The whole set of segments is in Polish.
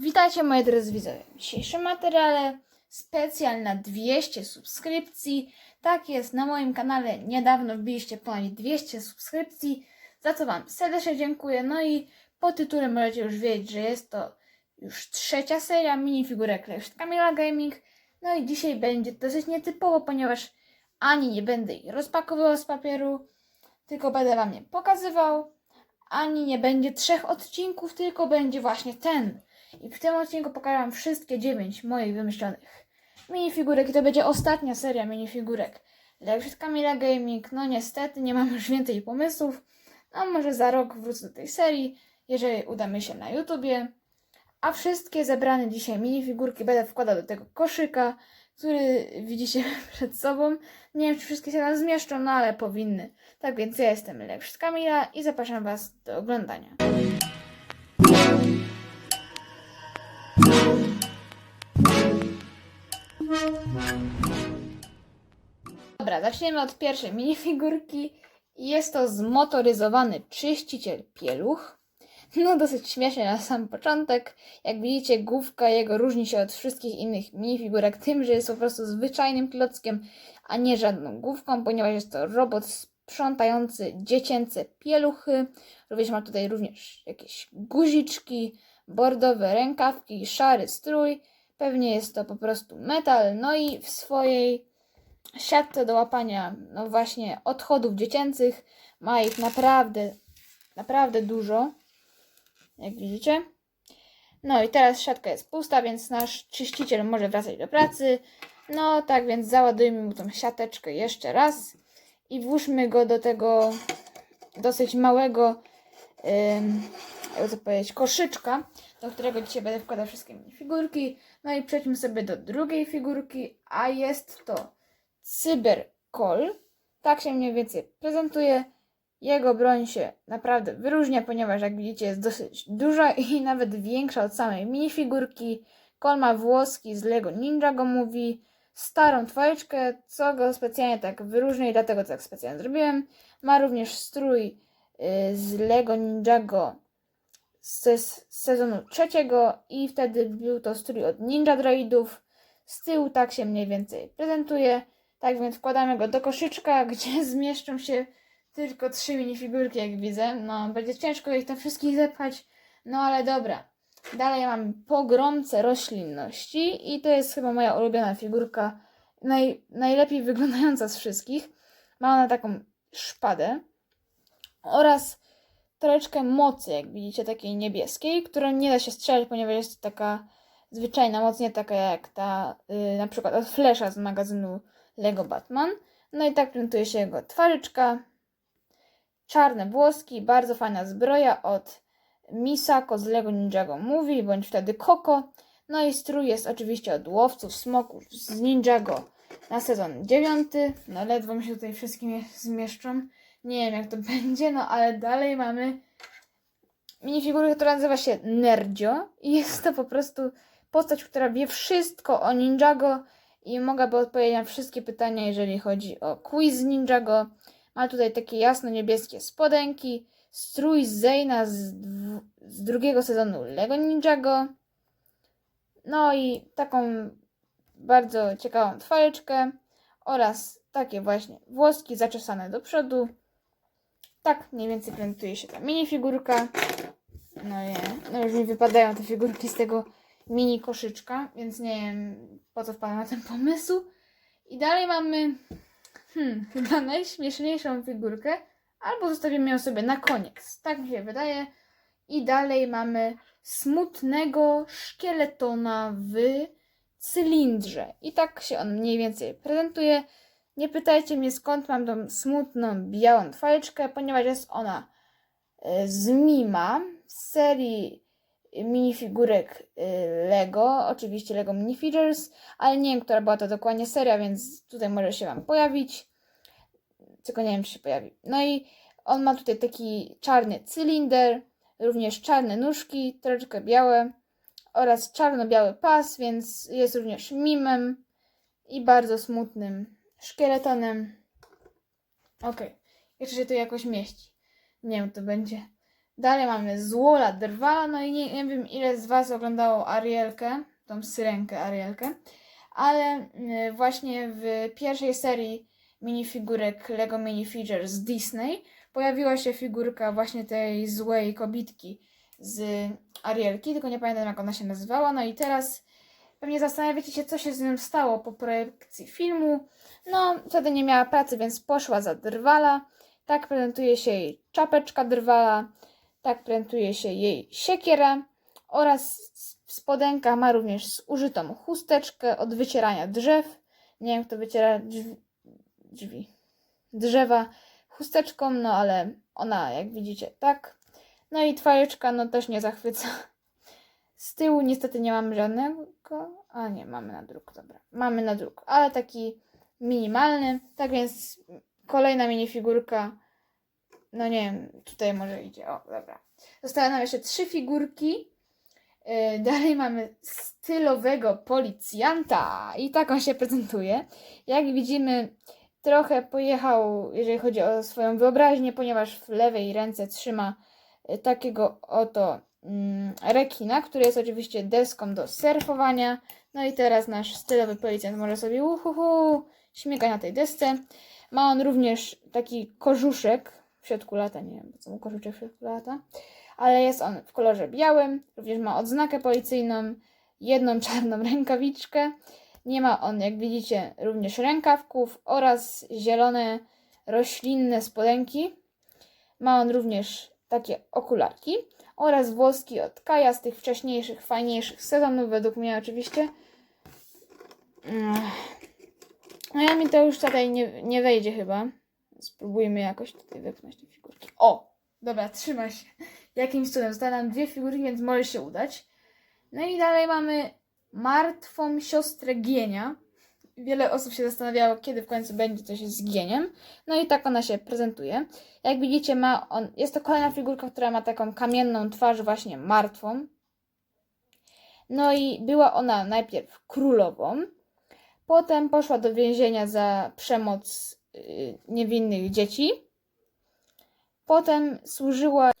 Witajcie moi drodzy widzowie. W dzisiejszym materiale specjal na 200 subskrypcji. Tak jest, na moim kanale niedawno wbiliście ponad 200 subskrypcji, za co Wam serdecznie dziękuję. No i po tytule możecie już wiedzieć, że jest to już trzecia seria minifigurek Leszcz Kamila Gaming. No i dzisiaj będzie dosyć nietypowo, ponieważ ani nie będę ich rozpakowywał z papieru, tylko będę Wam je pokazywał, ani nie będzie trzech odcinków, tylko będzie właśnie ten. I w tym odcinku pokażę Wam wszystkie dziewięć moich wymyślonych minifigurek i to będzie ostatnia seria minifigurek Lepszy Kamila Gaming. No niestety nie mam już więcej pomysłów. No może za rok wrócę do tej serii, jeżeli uda mi się na YouTubie. A wszystkie zebrane dzisiaj minifigurki będę wkładał do tego koszyka, który widzicie przed sobą. Nie wiem, czy wszystkie się tam zmieszczą, no ale powinny. Tak więc ja jestem Lepszy Kamila i zapraszam Was do oglądania. Dobra, zaczniemy od pierwszej minifigurki. Jest to zmotoryzowany czyściciel pieluch. No, dosyć śmiesznie na sam początek. Jak widzicie, główka jego różni się od wszystkich innych minifigurek tym, że jest po prostu zwyczajnym klockiem, a nie żadną główką, ponieważ jest to robot sprzątający dziecięce pieluchy. Również ma tutaj również jakieś guziczki, bordowe rękawki, szary strój. Pewnie jest to po prostu metal. No i w swojej siatce do łapania, no właśnie, odchodów dziecięcych. Ma ich naprawdę, naprawdę dużo. Jak widzicie. No i teraz siatka jest pusta, więc nasz czyściciel może wracać do pracy. No tak więc załadujmy mu tą siateczkę jeszcze raz i włóżmy go do tego dosyć małego, ym, jakby to powiedzieć, koszyczka, do którego dzisiaj będę wkładał wszystkie figurki. No i przejdźmy sobie do drugiej figurki, a jest to Cyberkol. Tak się mniej więcej prezentuje. Jego broń się naprawdę wyróżnia, ponieważ jak widzicie jest dosyć duża i nawet większa od samej minifigurki. Kol ma włoski z Lego Ninjago mówi, starą twarzyczkę, co go specjalnie tak wyróżnia i dlatego tak specjalnie zrobiłem. Ma również strój y, z Lego Ninjago z z sezonu trzeciego i wtedy był to strój od Ninja Droidów. Z tyłu tak się mniej więcej prezentuje. Tak więc wkładamy go do koszyczka, gdzie zmieszczą się tylko trzy minifigurki, jak widzę. No, będzie ciężko ich tam wszystkich zepchać. No ale dobra. Dalej mam pogromcę roślinności i to jest chyba moja ulubiona figurka. Naj, najlepiej wyglądająca z wszystkich. Ma ona taką szpadę oraz troszeczkę mocy, jak widzicie, takiej niebieskiej, którą nie da się strzelać, ponieważ jest to taka zwyczajna moc, nie taka jak ta yy, na przykład od Flasha z magazynu Lego Batman. No i tak prezentuje się jego twarzyczka. Czarne włoski, bardzo fajna zbroja od Misako z Lego Ninjago Movie, bądź wtedy Koko. No i strój jest oczywiście od łowców smoków z Ninjago na sezon 9. No ledwo mi się tutaj wszystkim zmieszczą. Nie wiem jak to będzie, no ale dalej mamy minifigurkę, która nazywa się Nerdzio i jest to po prostu postać, która wie wszystko o Ninjago i mogłaby odpowiedzieć na wszystkie pytania, jeżeli chodzi o quiz Ninjago. Ma tutaj takie jasno-niebieskie spodenki, strój Zeyna z, z drugiego sezonu Lego Ninjago. No i taką bardzo ciekawą twarzyczkę oraz takie właśnie włoski zaczesane do przodu. Tak mniej więcej prezentuje się ta minifigurka. No nie, no już mi wypadają te figurki z tego mini koszyczka, więc nie wiem po co wpadłam na ten pomysł. I dalej mamy hmm, chyba najśmieszniejszą figurkę, albo zostawimy ją sobie na koniec. Tak mi się wydaje. I dalej mamy smutnego szkieletona w cylindrze. I tak się on mniej więcej prezentuje. Nie pytajcie mnie skąd mam tą smutną, białą twarzyczkę, ponieważ jest ona e, z Mima z serii minifigurek y, Lego, oczywiście Lego Minifigures, ale nie wiem, która była to dokładnie seria, więc tutaj może się Wam pojawić. Tylko nie wiem, czy się pojawi. No i on ma tutaj taki czarny cylinder, również czarne nóżki, troszeczkę białe oraz czarno-biały pas, więc jest również mimem i bardzo smutnym szkieletonem. Okej, jeszcze się tu jakoś mieści. Nie wiem, to będzie Dalej mamy Złola Drwala, no i nie, nie wiem ile z Was oglądało Arielkę, tą syrenkę Arielkę, ale y, właśnie w pierwszej serii minifigurek Lego Minifigures z Disney pojawiła się figurka właśnie tej złej kobitki z Arielki, tylko nie pamiętam jak ona się nazywała, no i teraz pewnie zastanawiacie się co się z nią stało po projekcji filmu, no wtedy nie miała pracy, więc poszła za Drwala, tak prezentuje się jej czapeczka Drwala, tak prezentuje się jej siekiera oraz w spodenkach ma również zużytą chusteczkę od wycierania drzew. Nie wiem, kto wyciera drzwi, drzwi. drzewa chusteczką, no ale ona, jak widzicie, tak. No i twarzyczka, no też nie zachwyca. Z tyłu niestety nie mamy żadnego. A nie, mamy na druk, dobra. Mamy na druk, ale taki minimalny. Tak więc kolejna minifigurka. No nie wiem, tutaj może idzie. O, dobra. Zostały nam jeszcze trzy figurki. Yy, Dalej mamy stylowego policjanta i tak on się prezentuje. Jak widzimy, trochę pojechał, jeżeli chodzi o swoją wyobraźnię, ponieważ w lewej ręce trzyma y, takiego oto rekina, który jest oczywiście deską do surfowania. No i teraz nasz stylowy policjant może sobie uhuhu, śmigać na tej desce. Ma on również taki korzuszek w środku lata, nie wiem co mu korzuszek w środku lata, ale jest on w kolorze białym, również ma odznakę policyjną, jedną czarną rękawiczkę. Nie ma on, jak widzicie, również rękawków oraz zielone roślinne spodenki. Ma on również takie okularki oraz włoski od Kaja z tych wcześniejszych, fajniejszych sezonów, według mnie oczywiście. Mm. No ja mi to już tutaj nie, nie wejdzie chyba. Spróbujmy jakoś tutaj wypchnąć te figurki. O! Dobra, trzyma się. Jakimś cudem. Zostały nam dwie figurki, więc może się udać. No i dalej mamy martwą siostrę Gienia. Wiele osób się zastanawiało, kiedy w końcu będzie coś z Gieniem. No i tak ona się prezentuje. Jak widzicie, ma on, jest to kolejna figurka, która ma taką kamienną twarz, właśnie martwą. No i była ona najpierw królową, potem poszła do więzienia za przemoc y, niewinnych dzieci. Potem służyła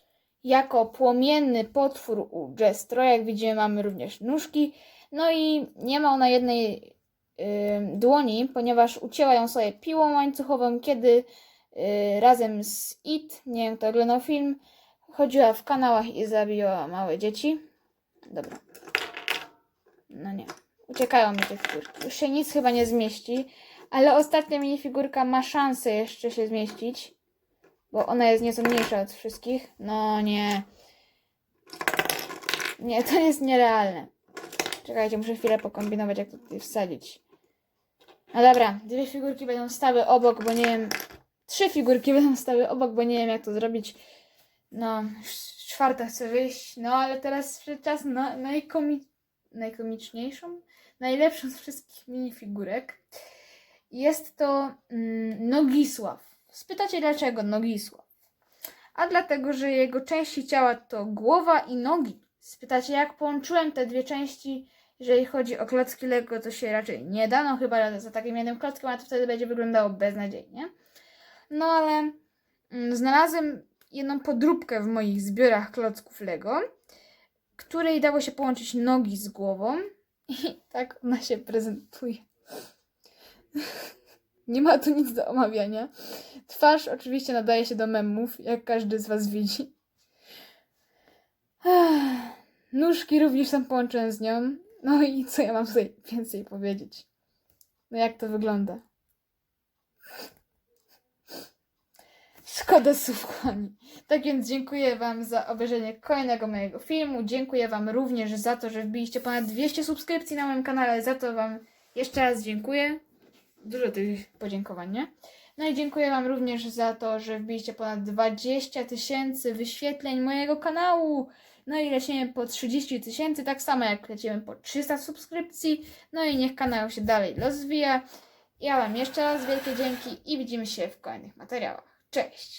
jako płomienny potwór u Jestro. Jak widzimy, mamy również nóżki. No i nie ma ona jednej dłoni, ponieważ ucięła ją sobie piłą łańcuchową, kiedy y, razem z It, nie wiem kto oglądał film, chodziła w kanałach i zabijała małe dzieci. Dobra. No nie. Uciekają mi te figurki. Już się nic chyba nie zmieści, ale ostatnia minifigurka ma szansę jeszcze się zmieścić, bo ona jest nieco mniejsza od wszystkich. No nie. Nie, to jest nierealne. Czekajcie, muszę chwilę pokombinować, jak to tutaj wsadzić. No dobra, dwie figurki będą stały obok, bo nie wiem. Trzy figurki będą stały obok, bo nie wiem, jak to zrobić. No, czwarta chce wyjść. No, ale teraz przyszedł czas na najkomi... najkomiczniejszą, najlepszą z wszystkich minifigurek. Jest to mm, Nogisław. Spytacie, dlaczego Nogisław? A dlatego, że jego części ciała to głowa i nogi. Spytacie, jak połączyłem te dwie części, jeżeli chodzi o klocki Lego, to się raczej nie da, no chyba za takim jednym klockiem, a to wtedy będzie wyglądało beznadziejnie. No ale mm, znalazłem jedną podróbkę w moich zbiorach klocków Lego, której dało się połączyć nogi z głową i tak ona się prezentuje. Nie ma tu nic do omawiania. Twarz oczywiście nadaje się do memów, jak każdy z Was widzi. Nóżki również są połączone z nią. No i co ja mam tutaj więcej powiedzieć? No jak to wygląda? Szkoda słów, kochani. Tak więc dziękuję Wam za obejrzenie kolejnego mojego filmu. Dziękuję Wam również za to, że wbiliście ponad 200 subskrypcji na moim kanale. Za to Wam jeszcze raz dziękuję. Dużo tych podziękowań, nie? No i dziękuję Wam również za to, że wbiliście ponad 20 tysięcy wyświetleń mojego kanału. No i lecimy po 30 tysięcy, tak samo jak lecimy po 300 subskrypcji. No i niech kanał się dalej rozwija. Ja Wam jeszcze raz wielkie dzięki i widzimy się w kolejnych materiałach. Cześć!